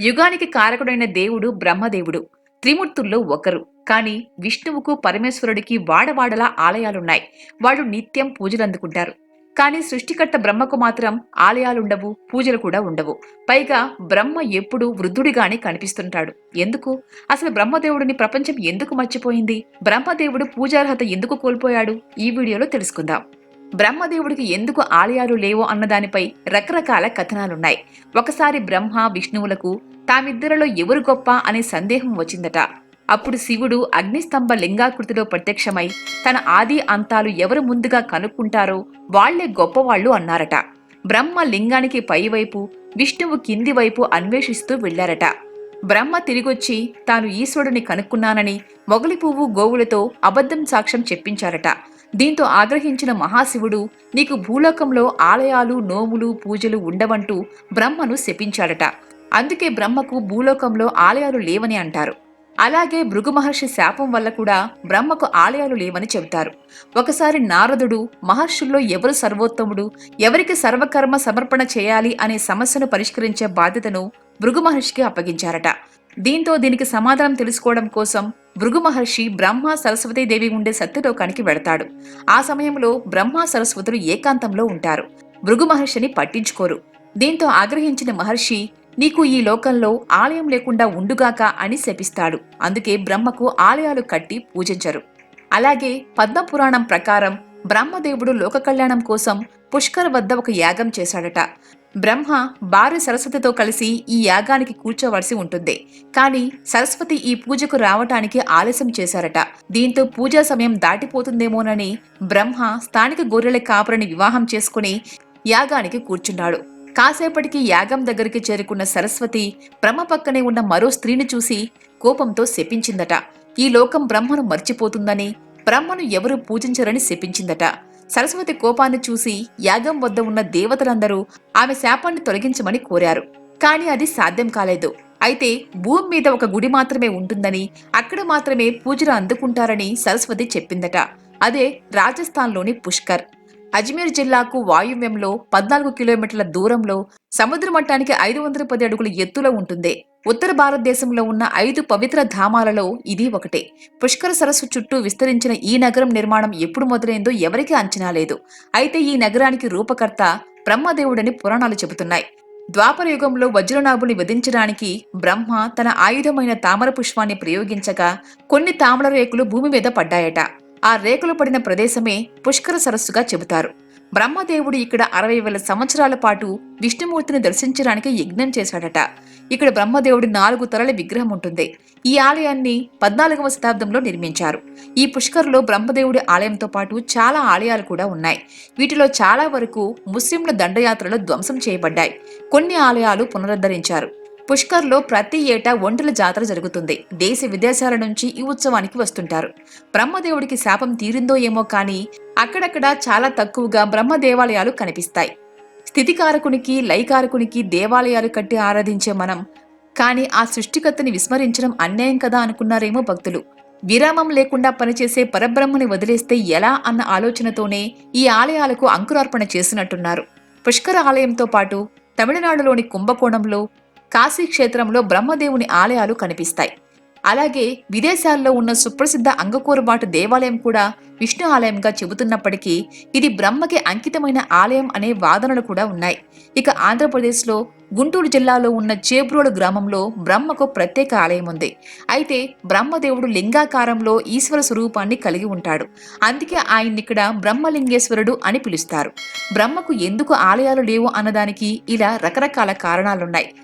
యుగానికి కారకుడైన దేవుడు బ్రహ్మదేవుడు. త్రిమూర్తుల్లో ఒకరు. కానీ విష్ణువుకు పరమేశ్వరుడికి వాడవాడలా ఆలయాలున్నాయి. వాళ్ళు నిత్యం పూజలు అందుకుంటారు. కానీ సృష్టికర్త బ్రహ్మకు మాత్రం ఆలయాలుండవు పూజలు కూడా ఉండవు. పైగా బ్రహ్మ ఎప్పుడూ వృద్ధుడిగానే కనిపిస్తుంటాడు. ఎందుకు? అసలు బ్రహ్మదేవుడిని ప్రపంచం ఎందుకు మర్చిపోయింది? బ్రహ్మదేవుడు పూజార్హత ఎందుకు కోల్పోయాడు? ఈ వీడియోలో తెలుసుకుందాం. బ్రహ్మదేవుడికి ఎందుకు ఆలయాలు లేవో అన్నదానిపై రకరకాల కథనాలున్నాయి. ఒకసారి బ్రహ్మ విష్ణువులకు తామిద్దరిలో ఎవరు గొప్ప అనే సందేహం వచ్చిందట. అప్పుడు శివుడు అగ్నిస్తంభ లింగాకృతిలో ప్రత్యక్షమై తన ఆది అంతాలు ఎవరు ముందుగా కనుక్కుంటారో వాళ్ళే గొప్పవాళ్ళు అన్నారట. బ్రహ్మ లింగానికి పైవైపు విష్ణువు కింది వైపు అన్వేషిస్తూ వెళ్ళారట బ్రహ్మ తిరిగొచ్చి తాను ఈశ్వరుడిని కనుక్కున్నానని మొగలి పువ్వు గోవులతో అబద్ధం సాక్ష్యం చెప్పించారట. దీంతో ఆగ్రహించిన మహాశివుడు నీకు భూలోకంలో ఆలయాలు నోములు పూజలు ఉండవంటూ బ్రహ్మను శపించాడట. అందుకే బ్రహ్మకు భూలోకంలో ఆలయాలు లేవని అంటారు. అలాగే భృగు మహర్షి శాపం వల్ల కూడా బ్రహ్మకు ఆలయాలు లేవని చెబుతారు. ఒకసారి నారదుడు మహర్షుల్లో ఎవరు సర్వోత్తముడు ఎవరికి సర్వకర్మ సమర్పణ చేయాలి అనే సమస్యను పరిష్కరించే బాధ్యతను భృగు మహర్షికి అప్పగించారట. దీంతో దీనికి సమాధానం తెలుసుకోవడం కోసం భృగు మహర్షి బ్రహ్మ సరస్వతీదేవి ఉండే సత్యలోకానికి వెడతాడు. ఆ సమయంలో బ్రహ్మ సరస్వతులు ఏకాంతంలో ఉంటారు. భృగు మహర్షిని పట్టించుకోరు. దీంతో ఆగ్రహించిన మహర్షి నీకు ఈ లోకంలో ఆలయం లేకుండా ఉండుగాక అని శపిస్తాడు. అందుకే బ్రహ్మకు ఆలయాలు కట్టి పూజించరు. అలాగే పద్మపురాణం ప్రకారం బ్రహ్మదేవుడు లోక కళ్యాణం కోసం పుష్కర్ వద్ద ఒక యాగం చేశాడట. బ్రహ్మ భార్య సరస్వతితో కలిసి ఈ యాగానికి కూర్చోవలసి ఉంటుంది. కానీ సరస్వతి ఈ పూజకు రావటానికి ఆలస్యం చేశారట. దీంతో పూజా సమయం దాటిపోతుందేమోనని బ్రహ్మ స్థానిక గొర్రెల కాపురని వివాహం చేసుకుని యాగానికి కూర్చున్నాడు. కాసేపటికి యాగం దగ్గరికి చేరుకున్న సరస్వతి బ్రహ్మ పక్కనే ఉన్న మరో స్త్రీని చూసి కోపంతో శపించిందట. ఈ లోకం బ్రహ్మను మర్చిపోతుందని బ్రహ్మను ఎవరూ పూజించరని శపించిందట. సరస్వతి కోపాన్ని చూసి యాగం వద్ద ఉన్న దేవతలందరూ ఆమె శాపాన్ని తొలగించమని కోరారు. కానీ అది సాధ్యం కాలేదు. అయితే భూమి మీద ఒక గుడి మాత్రమే ఉంటుందని అక్కడ మాత్రమే పూజలు అందుకుంటారని సరస్వతి చెప్పిందట. అదే రాజస్థాన్లోని పుష్కర్. అజ్మీర్ జిల్లాకు వాయువ్యంలో పద్నాలుగు కిలోమీటర్ల దూరంలో సముద్ర మట్టానికి ఐదు వందల పది అడుగుల ఎత్తులో ఉంటుంది. ఉత్తర భారతదేశంలో ఉన్న ఐదు పవిత్ర ధామాలలో ఇది ఒకటే. పుష్కర సరస్సు చుట్టూ విస్తరించిన ఈ నగరం నిర్మాణం ఎప్పుడు మొదలైందో ఎవరికీ అంచనా లేదు. అయితే ఈ నగరానికి రూపకర్త బ్రహ్మదేవుడని పురాణాలు చెబుతున్నాయి. ద్వాపర యుగంలో వజ్రనాభుని వధించడానికి బ్రహ్మ తన ఆయుధమైన తామర పుష్పాన్ని ప్రయోగించగా కొన్ని తామర రేకులు భూమి మీద పడ్డాయట. ఆ రేకులు పడిన ప్రదేశమే పుష్కర సరస్సుగా చెబుతారు. బ్రహ్మదేవుడు ఇక్కడ అరవై వేల సంవత్సరాల పాటు విష్ణుమూర్తిని దర్శించడానికి యజ్ఞం చేశాడట. ఇక్కడ బ్రహ్మదేవుడి నాలుగు తలల విగ్రహం ఉంటుంది. ఈ ఆలయాన్ని పద్నాలుగవ శతాబ్దంలో నిర్మించారు. ఈ పుష్కర్లో బ్రహ్మదేవుడి ఆలయంతో పాటు చాలా ఆలయాలు కూడా ఉన్నాయి. వీటిలో చాలా వరకు ముస్లింల దండయాత్రలో ధ్వంసం చేయబడ్డాయి. కొన్ని ఆలయాలు పునరుద్ధరించారు. పుష్కర్లో ప్రతి ఏటా ఒంటల జాతర జరుగుతుంది. దేశ విదేశాల నుంచి ఈ ఉత్సవానికి వస్తుంటారు. బ్రహ్మదేవుడికి శాపం తీరిందో ఏమో కానీ అక్కడక్కడ చాలా తక్కువగా బ్రహ్మ దేవాలయాలు కనిపిస్తాయి. స్థితికారకునికి లైకారకునికి దేవాలయాలు కట్టి ఆరాధించే మనం. కానీ ఆ సృష్టికర్తని విస్మరించడం అన్యాయం కదా అనుకున్నారేమో భక్తులు. విరామం లేకుండా పనిచేసే పరబ్రహ్మని వదిలేస్తే ఎలా అన్న ఆలోచనతోనే ఈ ఆలయాలకు అంకురార్పణ చేసినట్టున్నారు పుష్కర ఆలయంతో పాటు తమిళనాడులోని కుంభకోణంలో కాశీ క్షేత్రంలో బ్రహ్మదేవుని ఆలయాలు కనిపిస్తాయి. అలాగే విదేశాల్లో ఉన్న సుప్రసిద్ధ అంగకూరుబాటు దేవాలయం కూడా విష్ణు ఆలయంగా చెబుతున్నప్పటికీ ఇది బ్రహ్మకి అంకితమైన ఆలయం అనే వాదనలు కూడా ఉన్నాయి. ఇక ఆంధ్రప్రదేశ్లో గుంటూరు జిల్లాలో ఉన్న చేబ్రోలు గ్రామంలో బ్రహ్మకు ప్రత్యేక ఆలయం ఉంది. అయితే బ్రహ్మదేవుడు లింగాకారంలో ఈశ్వర స్వరూపాన్ని కలిగి ఉంటాడు. అందుకే ఆయన్ని ఇక్కడ బ్రహ్మలింగేశ్వరుడు అని పిలుస్తారు. బ్రహ్మకు ఎందుకు ఆలయాలు లేవు అన్నదానికి ఇలా రకరకాల కారణాలున్నాయి.